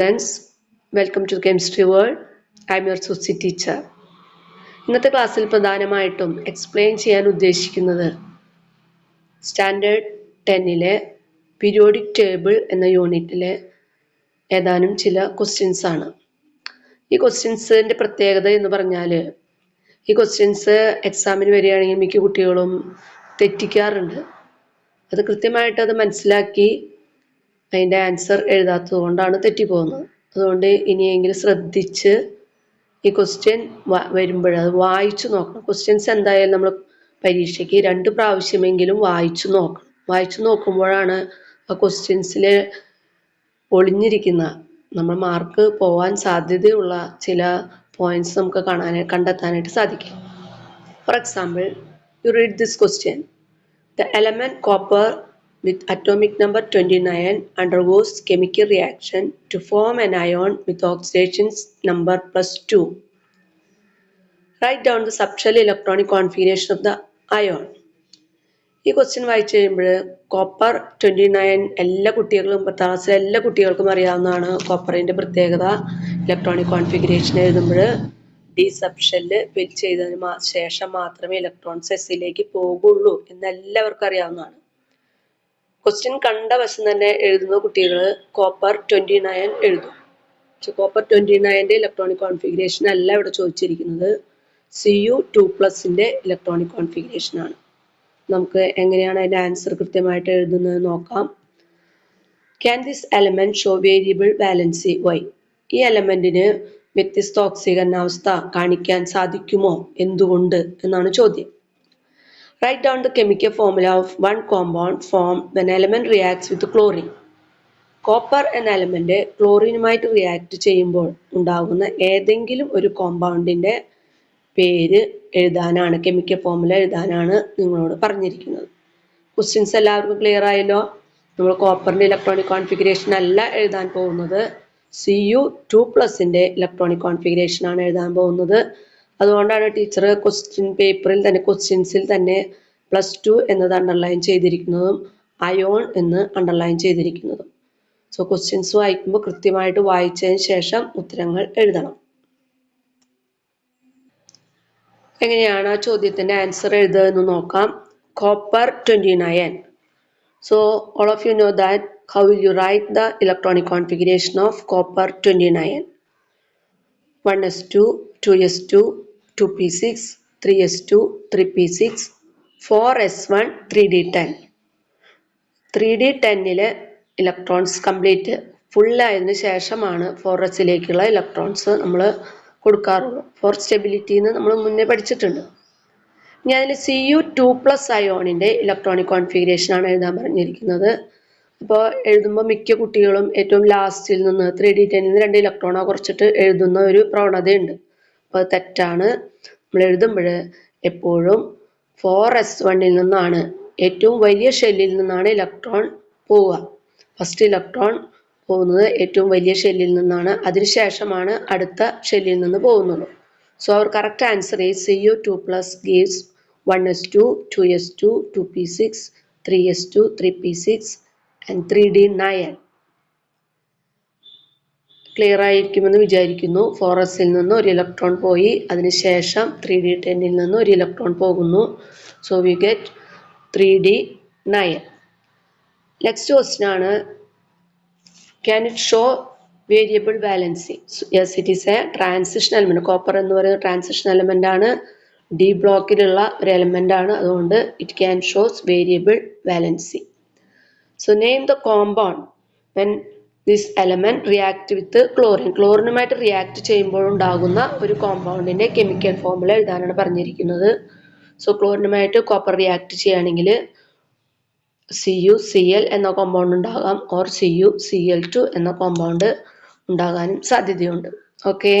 Friends welcome to chemistry world I'm your Susi teacher ഇന്നത്തെ ക്ലാസ്സിൽ പ്രധാനമായിട്ടും എക്സ്പ്ലെയിൻ ചെയ്യാൻ ഉദ്ദേശിക്കുന്നത് സ്റ്റാൻഡേർഡ് ടെന്നിലെ പീരിയോഡിക് ടേബിൾ എന്ന യൂണിറ്റിലെ ഏതാനും ചില ക്വസ്റ്റ്യൻസ് ആണ്. ഈ ക്വസ്റ്റ്യൻസിന്റെ പ്രത്യേകത എന്ന് പറഞ്ഞാൽ ഈ ക്വസ്റ്റ്യൻസ് എക്സാമിന് വരികയാണെങ്കിൽ മിക്ക കുട്ടികളും തെറ്റിക്കാറുണ്ട്. അത് കൃത്യമായിട്ട് അത് മനസ്സിലാക്കി അതിന്റെ ആൻസർ എഴുതാത്തത് കൊണ്ടാണ് തെറ്റിപ്പോകുന്നത്. അതുകൊണ്ട് ഇനിയെങ്കിലും ശ്രദ്ധിച്ച് ഈ ക്വസ്റ്റ്യൻ വരുമ്പോൾ അത് വായിച്ചു നോക്കണം. ക്വസ്റ്റ്യൻസ് എന്തായാലും നമ്മൾ പരീക്ഷയ്ക്ക് രണ്ട് പ്രാവശ്യമെങ്കിലും വായിച്ചു നോക്കണം. വായിച്ചു നോക്കുമ്പോഴാണ് ആ ക്വസ്റ്റ്യൻസിൽ ഒളിഞ്ഞിരിക്കുന്ന നമ്മൾ മാർക്ക് പോവാൻ സാധ്യതയുള്ള ചില പോയിന്റ്സ് നമുക്ക് കാണാൻ കണ്ടെത്താനായിട്ട് സാധിക്കും. For example you read this question the element copper with atomic number 29 undergoes chemical reaction to form an ion with oxidation number plus 2. Write down the subshell electronic configuration of the ion. ഈ question വായിച്ചു കഴിയുമ്പോൾ copper twenty nine എല്ലാ കുട്ടികളും പത്താം ക്ലാസ്സിലെ എല്ലാ കുട്ടികൾക്കും അറിയാവുന്നതാണ് കോപ്പറിന്റെ പ്രത്യേകത ഇലക്ട്രോണിക് കോൺഫിഗറേഷൻ എഴുതുമ്പോൾ ഡി സബ്ഷെല്ല് ഫിൽ ചെയ്തതിന് ശേഷം മാത്രമേ ഇലക്ട്രോൺസ് എസ്സിലേക്ക് പോകുള്ളൂ എന്നെല്ലാവർക്കും അറിയാവുന്നതാണ് ക്വസ്റ്റ്യൻ കണ്ട വശം തന്നെ എഴുതുന്ന കുട്ടികൾ കോപ്പർ ട്വന്റി നയൻ എഴുതും. പക്ഷെ കോപ്പർ ട്വന്റി നയന്റെ ഇലക്ട്രോണിക് കോൺഫിഗറേഷൻ അല്ല ഇവിടെ ചോദിച്ചിരിക്കുന്നത്. സി യു ടു പ്ലസിന്റെ ഇലക്ട്രോണിക് കോൺഫിഗറേഷൻ ആണ്. നമുക്ക് എങ്ങനെയാണ് അതിന്റെ ആൻസർ കൃത്യമായിട്ട് എഴുതുന്നത് നോക്കാം. Can this element show variable valency why ഈ എലമെന്റിന് വ്യത്യസ്ത ഓക്സീകരണാവസ്ഥ കാണിക്കാൻ സാധിക്കുമോ? എന്തുകൊണ്ട്? എന്നാണ് ചോദ്യം. Write down the chemical formula of one compound formed when element reacts with chlorine. Copper എന്ന എലമെന്റ് ക്ലോറിനുമായിട്ട് റിയാക്ട് ചെയ്യുമ്പോൾ ഉണ്ടാകുന്ന ഏതെങ്കിലും ഒരു കോമ്പൗണ്ടിന്റെ പേര് എഴുതാനാണ് കെമിക്കൽ ഫോമുല എഴുതാനാണ് നിങ്ങളോട് പറഞ്ഞിരിക്കുന്നത്. ക്വസ്റ്റ്യൻസ് എല്ലാവർക്കും ക്ലിയർ ആയല്ലോ? നമ്മൾ കോപ്പറിന്റെ ഇലക്ട്രോണിക് കോൺഫിഗറേഷൻ അല്ല എഴുതാൻ പോകുന്നത്. സി യു ടു പ്ലസിന്റെ ഇലക്ട്രോണിക് കോൺഫിഗറേഷൻ ആണ് എഴുതാൻ പോകുന്നത്. അതുകൊണ്ടാണ് ടീച്ചർ ക്വസ്റ്റ്യൻ പേപ്പറിൽ തന്നെ ക്വസ്റ്റ്യൻസിൽ തന്നെ പ്ലസ് ടു എന്നത് അണ്ടർലൈൻ ചെയ്തിരിക്കുന്നതും അയോൺ എന്ന് അണ്ടർലൈൻ ചെയ്തിരിക്കുന്നതും. സോ ക്വസ്റ്റ്യൻസ് വായിക്കുമ്പോൾ കൃത്യമായിട്ട് വായിച്ചതിന് ശേഷം ഉത്തരങ്ങൾ എഴുതണം. എങ്ങനെയാണ് ആ ചോദ്യത്തിന്റെ ആൻസർ എഴുതുക എന്ന് നോക്കാം copper twenty nine so all of you know that how will you write the electronic configuration of copper twenty nine one S two three P six four S one three D ten three D ടെന്നിൽ electrons complete ഫുള്ളായതിനു ശേഷമാണ് four എസിലേക്കുള്ള electrons നമ്മൾ കൊടുക്കാറുള്ളൂ four stability എന്ന് നമ്മൾ മുന്നേ പഠിച്ചിട്ടുണ്ട്. ഇനി അതിൽ C U two plus അയോണിന്റെ ഇലക്ട്രോണിക് കോൺഫിഗറേഷൻ ആണ് എഴുതാൻ പറഞ്ഞിരിക്കുന്നത്. അപ്പോൾ എഴുതുമ്പോൾ മിക്ക കുട്ടികളും ഏറ്റവും ലാസ്റ്റിൽ നിന്ന് ത്രീ ഡി ടെന്നിൽ നിന്ന് രണ്ട് ഇലക്ട്രോണോ കുറച്ചിട്ട് എഴുതുന്ന ഒരു പ്രവണതയുണ്ട്. അപ്പോൾ തെറ്റാണ്. നമ്മൾ എഴുതുമ്പോൾ എപ്പോഴും ഫോർ എസ് വണ്ണിൽ നിന്നാണ് ഏറ്റവും വലിയ ഷെല്ലിൽ നിന്നാണ് ഇലക്ട്രോൺ പോവുക. ഫസ്റ്റ് ഇലക്ട്രോൺ പോകുന്നത് ഏറ്റവും വലിയ ഷെല്ലിൽ നിന്നാണ്. അതിനുശേഷമാണ് അടുത്ത ഷെല്ലിൽ നിന്ന് പോകുന്നത്. So our correct answer is C U two plus gives one S two two S two two P six three S two three P six and three D nine clear ആയിരിക്കുമെന്ന് വിചാരിക്കുന്നു. ഫോർ എസിൽ നിന്ന് ഒരു electron പോയി. അതിനുശേഷം three D ടെന്നിൽ നിന്ന് ഒരു electron പോകുന്നു. So we get three D nine next question ആണ്. Can it show variable valency yes it is a transition element copper എന്ന് പറയുന്ന ട്രാൻസിഷൻ എലമെന്റ് ആണ്. ഡി ബ്ലോക്കിലുള്ള ഒരു എലമെന്റ് ആണ്. അതുകൊണ്ട് it can shows variable valency so name the compound when this element react with chlorine ക്ലോറിനുമായിട്ട് react ചെയ്യുമ്പോൾ ഉണ്ടാകുന്ന ഒരു കോമ്പൗണ്ടിന്റെ കെമിക്കൽ ഫോമുല എഴുതാനാണ് പറഞ്ഞിരിക്കുന്നത്. സോ ക്ലോറിനുമായിട്ട് കോപ്പർ റിയാക്ട് ചെയ്യുകയാണെങ്കിൽ സി യു സി എൽ എന്ന കോമ്പൗണ്ട് ഉണ്ടാകാം. Or C U C L two എന്ന കോമ്പൗണ്ട് ഉണ്ടാകാനും സാധ്യതയുണ്ട്. ഓക്കെ